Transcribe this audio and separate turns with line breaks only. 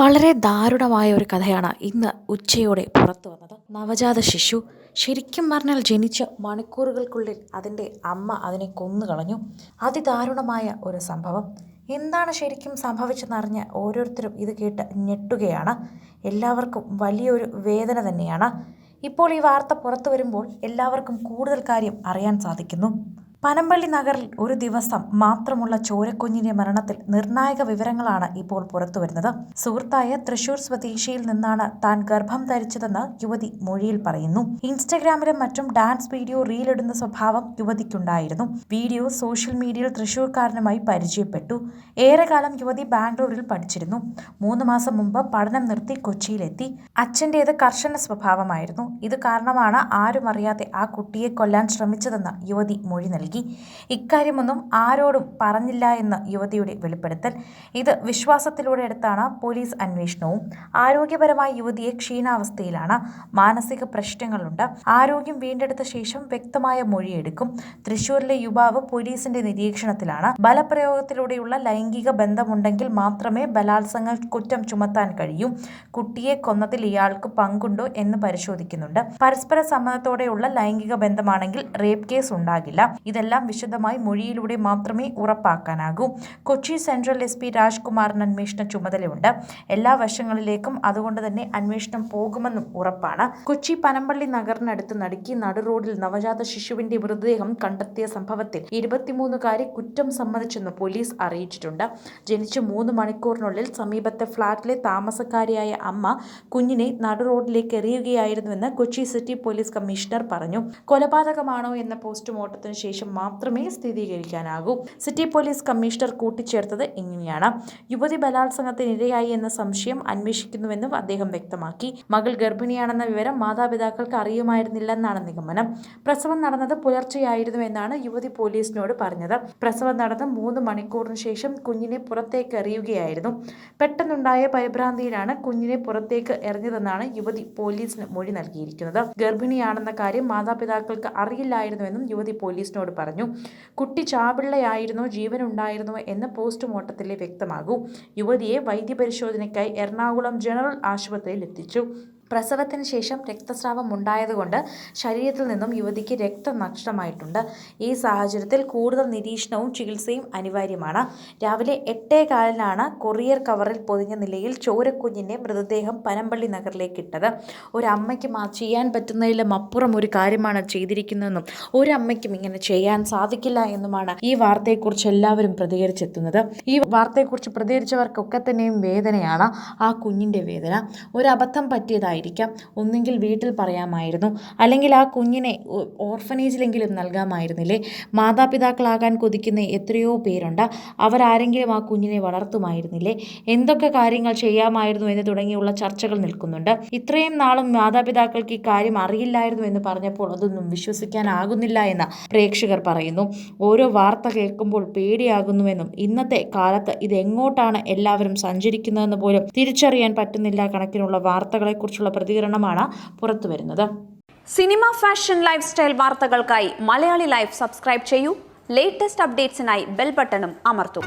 വളരെ ദാരുണമായ ഒരു കഥയാണ് ഇന്ന് ഉച്ചയോടെ പുറത്തു വന്നത്. നവജാത ശിശു ശരിക്കും പറഞ്ഞാൽ ജനിച്ച മണിക്കൂറുകൾക്കുള്ളിൽ അതിന്റെ അമ്മ അതിനെ കൊന്നു കളഞ്ഞു. അതിദാരുണമായ ഒരു സംഭവം. എന്താണ് ശരിക്കും സംഭവിച്ചെന്നറിഞ്ഞ് ഓരോരുത്തരും ഇത് കേട്ട് ഞെട്ടുകയാണ്. എല്ലാവർക്കും വലിയൊരു വേദന തന്നെയാണ്. ഇപ്പോൾ ഈ വാർത്ത പുറത്തു വരുമ്പോൾ എല്ലാവർക്കും കൂടുതൽ കാര്യം അറിയാൻ സാധിക്കുന്നു. പനമ്പള്ളി നഗറിൽ ഒരു ദിവസം മാത്രമുള്ള ചോരക്കുഞ്ഞിന്റെ മരണത്തിൽ നിർണായക വിവരങ്ങളാണ് ഇപ്പോൾ പുറത്തുവരുന്നത്. സുഹൃത്തായ തൃശൂർ സ്വദേശിയിൽ നിന്നാണ് താൻ ഗർഭം ധരിച്ചതെന്ന് യുവതി മൊഴിയിൽ പറയുന്നു. ഇൻസ്റ്റഗ്രാമിലും മറ്റും ഡാൻസ് വീഡിയോ റീലിടുന്ന സ്വഭാവം യുവതിക്കുണ്ടായിരുന്നു. വീഡിയോ സോഷ്യൽ മീഡിയയിൽ തൃശൂർക്കാരനുമായി പരിചയപ്പെട്ടു. ഏറെക്കാലം യുവതി ബാംഗ്ലൂരിൽ പഠിച്ചിരുന്നു. മൂന്ന് മാസം മുമ്പ് പഠനം നിർത്തി കൊച്ചിയിലെത്തി. അച്ഛന്റേത് കർശന സ്വഭാവമായിരുന്നു. ഇത് കാരണമാണ് ആരും അറിയാതെ ആ കുട്ടിയെ കൊല്ലാൻ ശ്രമിച്ചതെന്ന് യുവതി മൊഴി നൽകി. ഇക്കാര്യമൊന്നും ആരോടും പറഞ്ഞില്ല എന്ന് യുവതിയുടെ വെളിപ്പെടുത്തൽ. ഇത് വിശ്വാസത്തിലൂടെ എടുത്താണ് പോലീസ് അന്വേഷണവും. ആരോഗ്യപരമായ യുവതിയെ ക്ഷീണാവസ്ഥയിലാണ്. മാനസിക പ്രശ്നങ്ങളുണ്ട്. ആരോഗ്യം വീണ്ടെടുത്ത ശേഷം വ്യക്തമായ മൊഴിയെടുക്കും. തൃശൂരിലെ യുവാവ് പോലീസിന്റെ നിരീക്ഷണത്തിലാണ്. ബലപ്രയോഗത്തിലൂടെയുള്ള ലൈംഗിക ബന്ധമുണ്ടെങ്കിൽ മാത്രമേ ബലാത്സംഗ കുറ്റം ചുമത്താൻ കഴിയൂ. കുട്ടിയെ കൊന്നതിൽ ഇയാൾക്ക് പങ്കുണ്ടോ എന്ന് പരിശോധിക്കുന്നുണ്ട്. പരസ്പര സമ്മതത്തോടെയുള്ള ലൈംഗിക ബന്ധമാണെങ്കിൽ റേപ്പ് കേസ് ഉണ്ടാകില്ല. ഇതെല്ലാം വിശദമായി മൊഴിയിലൂടെ മാത്രമേ ഉറപ്പാക്കാനാകൂ. കൊച്ചി സെൻട്രൽ എസ് പി രാജ്കുമാറിന് അന്വേഷണ ചുമതലയുണ്ട്. എല്ലാ വശങ്ങളിലേക്കും അതുകൊണ്ട് തന്നെ അന്വേഷണം പോകുമെന്നും ഉറപ്പാണ്. കൊച്ചി പനമ്പള്ളി നഗറിനടുത്ത് നടുക്കി നടു റോഡിൽ നവജാത ശിശുവിന്റെ മൃതദേഹം കണ്ടെത്തിയ സംഭവത്തിൽ ഇരുപത്തിമൂന്നുകാരി കുറ്റം സമ്മതിച്ചെന്ന് പോലീസ് അറിയിച്ചിട്ടുണ്ട്. ജനിച്ച് മൂന്ന് മണിക്കൂറിനുള്ളിൽ സമീപത്തെ ഫ്ളാറ്റിലെ താമസക്കാരിയായ അമ്മ കുഞ്ഞിനെ നടു റോഡിലേക്ക് എറിയുകയായിരുന്നുവെന്ന് കൊച്ചി സിറ്റി പോലീസ് കമ്മീഷണർ പറഞ്ഞു. കൊലപാതകമാണോ എന്ന പോസ്റ്റ്മോർട്ടത്തിന് ശേഷം മാത്രമേ സ്ഥിരീകരിക്കാനാകൂ. സിറ്റി പോലീസ് കമ്മീഷണർ കൂട്ടിച്ചേർത്തത് ഇങ്ങനെയാണ്. യുവതി ബലാത്സംഗത്തിനിരയായി എന്ന സംശയം അന്വേഷിക്കുന്നുവെന്നും അദ്ദേഹം വ്യക്തമാക്കി. മകൾ ഗർഭിണിയാണെന്ന വിവരം മാതാപിതാക്കൾക്ക് അറിയുമായിരുന്നില്ലെന്നാണ് നിഗമനം. പ്രസവം നടന്നത് പുലർച്ചെയായിരുന്നു എന്നാണ് യുവതി പോലീസിനോട് പറഞ്ഞത്. പ്രസവം നടന്ന് മൂന്ന് മണിക്കൂറിന് ശേഷം കുഞ്ഞിനെ പുറത്തേക്ക് എറിയുകയായിരുന്നു. പെട്ടെന്നുണ്ടായ പരിഭ്രാന്തിയിലാണ് കുഞ്ഞിനെ പുറത്തേക്ക് എറിഞ്ഞതെന്നാണ് യുവതി പോലീസിന് മൊഴി നൽകിയിരിക്കുന്നത്. ഗർഭിണിയാണെന്ന കാര്യം മാതാപിതാക്കൾക്ക് അറിയില്ലായിരുന്നുവെന്നും യുവതി പോലീസിനോട് പറഞ്ഞു. കുട്ടി ചാപിള്ളയായിരുന്നോ ജീവനുണ്ടായിരുന്നോ എന്ന് പോസ്റ്റ്മോർട്ടത്തിലെ വ്യക്തമാകൂ. യുവതിയെ വൈദ്യപരിശോധനയ്ക്കായി എറണാകുളം ജനറൽ ആശുപത്രിയിൽ എത്തിച്ചു പ്രസവത്തിന് ശേഷം രക്തസ്രാവം ഉണ്ടായതുകൊണ്ട് ശരീരത്തിൽ നിന്നും യുവതിക്ക് രക്തം നഷ്ടമായിട്ടുണ്ട്. ഈ സാഹചര്യത്തിൽ കൂടുതൽ നിരീക്ഷണവും ചികിത്സയും അനിവാര്യമാണ്. രാവിലെ എട്ടേ കാലിനാണ് കൊറിയർ കവറിൽ പൊതിഞ്ഞ നിലയിൽ ചോരക്കുഞ്ഞിന്റെ മൃതദേഹം പനമ്പള്ളി നഗറിലേക്ക് ഇട്ടത്. ഒരമ്മയ്ക്ക് മാ ചെയ്യാൻ പറ്റുന്നതിലും അപ്പുറം ഒരു കാര്യമാണ് ചെയ്തിരിക്കുന്നതെന്നും ഒരമ്മയ്ക്കും ഇങ്ങനെ ചെയ്യാൻ സാധിക്കില്ല എന്നുമാണ് ഈ വാർത്തയെക്കുറിച്ച് എല്ലാവരും പ്രതികരിച്ചെത്തുന്നത്. ഈ വാർത്തയെക്കുറിച്ച് പ്രതികരിച്ചവർക്കൊക്കെ തന്നെയും വേദനയാണ് ആ കുഞ്ഞിന്റെ വേദന. ഒരബദ്ധം അബദ്ധം പറ്റിയതായിരിക്കാം ഒന്നുകിൽ വീട്ടിൽ പറയാമായിരുന്നു. അല്ലെങ്കിൽ ആ കുഞ്ഞിനെ ഓർഫനേജിലെങ്കിലും നൽകാമായിരുന്നില്ലേ? മാതാപിതാക്കളാകാൻ കൊതിക്കുന്ന എത്രയോ പേരുണ്ട്. അവരാരെങ്കിലും ആ കുഞ്ഞിനെ വളർത്തുമായിരുന്നില്ലേ? എന്തൊക്കെ കാര്യങ്ങൾ ചെയ്യാമായിരുന്നു എന്ന് തുടങ്ങിയുള്ള ചർച്ചകൾ നിൽക്കുന്നുണ്ട്. ഇത്രയും നാളും മാതാപിതാക്കൾക്ക് ഈ കാര്യം അറിയില്ലായിരുന്നു എന്ന് പറഞ്ഞപ്പോൾ അതൊന്നും വിശ്വസിക്കാനാകുന്നില്ല എന്ന് പ്രേക്ഷകർ പറയുന്നു. ഓരോ വാർത്ത കേൾക്കുമ്പോൾ പേടിയാകുന്നുവെന്നും ഇന്നത്തെ കാലത്ത് ഇത് എങ്ങോട്ടാണ് എല്ലാവരും സഞ്ചരിക്കുന്നതെന്ന് പോലും തിരിച്ചറിയാൻ പറ്റുന്നില്ല കണക്കിനുള്ള വാർത്തകളെക്കുറിച്ചുള്ള പ്രതികരണമാണ് പുറത്തു വരുന്നത്.
സിനിമ ഫാഷൻ ലൈഫ് സ്റ്റൈൽ വാർത്തകൾക്കായി മലയാളി ലൈഫ് സബ്സ്ക്രൈബ് ചെയ്യൂ. ലേറ്റസ്റ്റ് അപ്ഡേറ്റ്സിനായി ബെൽ ബട്ടണും അമർത്തൂ.